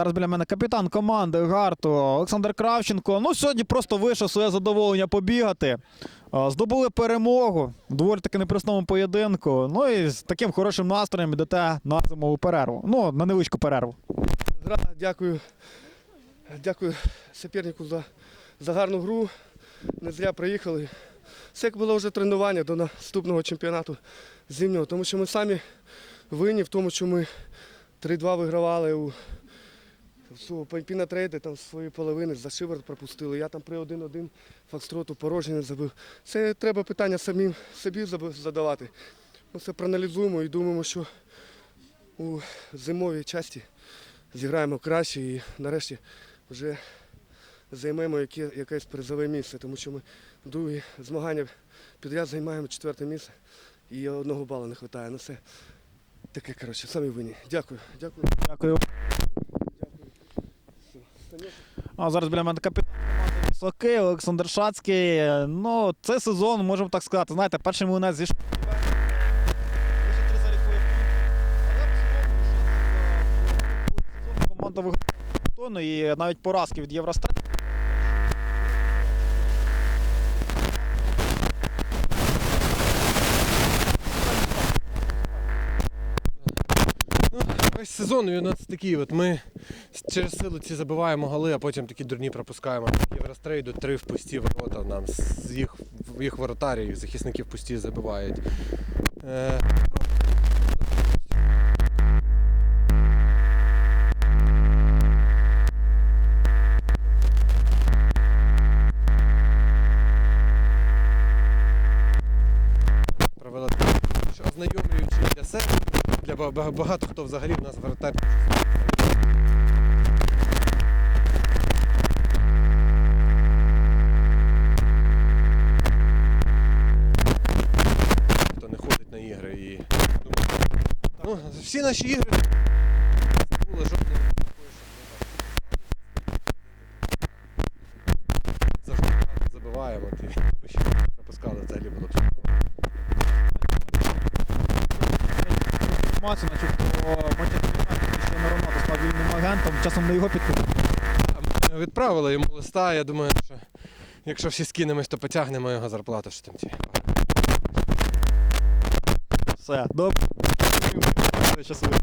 Зараз біля мене капітан команди Гарту Олександр Кравченко. Ну, сьогодні просто вийшов своє задоволення побігати. Здобули перемогу доволі таки непростому поєдинку. Ну і з таким хорошим настроєм йдете на зимову перерву. Ну, на невеличку перерву. Дякую. Дякую супернику за, за гарну гру. Не зря приїхали. Це як було вже тренування до наступного чемпіонату зимнього, тому що ми самі винні в тому, що ми 3-2 вигравали у Піна трейди там з своєї половини за шиворот пропустили. Я там при 1-1 фокстроту порожнє забив. Це треба питання самим собі задавати. Ми це проаналізуємо і думаємо, що у зимовій часті зіграємо краще і нарешті вже займемо яке, якесь призове місце, тому що ми другі змагання підряд займаємо четверте місце і одного балу не вистачає. Ну це таке, коротше, самі винні. Дякую, дякую. Дякую. А зараз біля мене капітан Високий Олександр Шацький. Ну, Це сезон, можемо так сказати, знаєте, перший цілому, сезон команда виграла достойно і навіть поразки від Євростат. Весь сезон і у нас такий. От ми через силу ці забиваємо голи, а потім такі дурні пропускаємо. Єврострейду три в пусті ворота. Нам з їх, їх воротарі, захисників пусті забивають. Е, провела ознайомлюючи для себе, ба- багато хто взагалі в нас воротар. Хто не ходить на ігри і ну, всі наші ігри не було завжди забиваємо. Ще пропускали, взагалі було б Інформацію, начебто, ще на Ронaldo став вільним агентом, часом не його підкупили. Відправили йому листа, я думаю, що якщо всі скинемось, то потягнемо його зарплату, що там ті. Все, добре. Щасливо.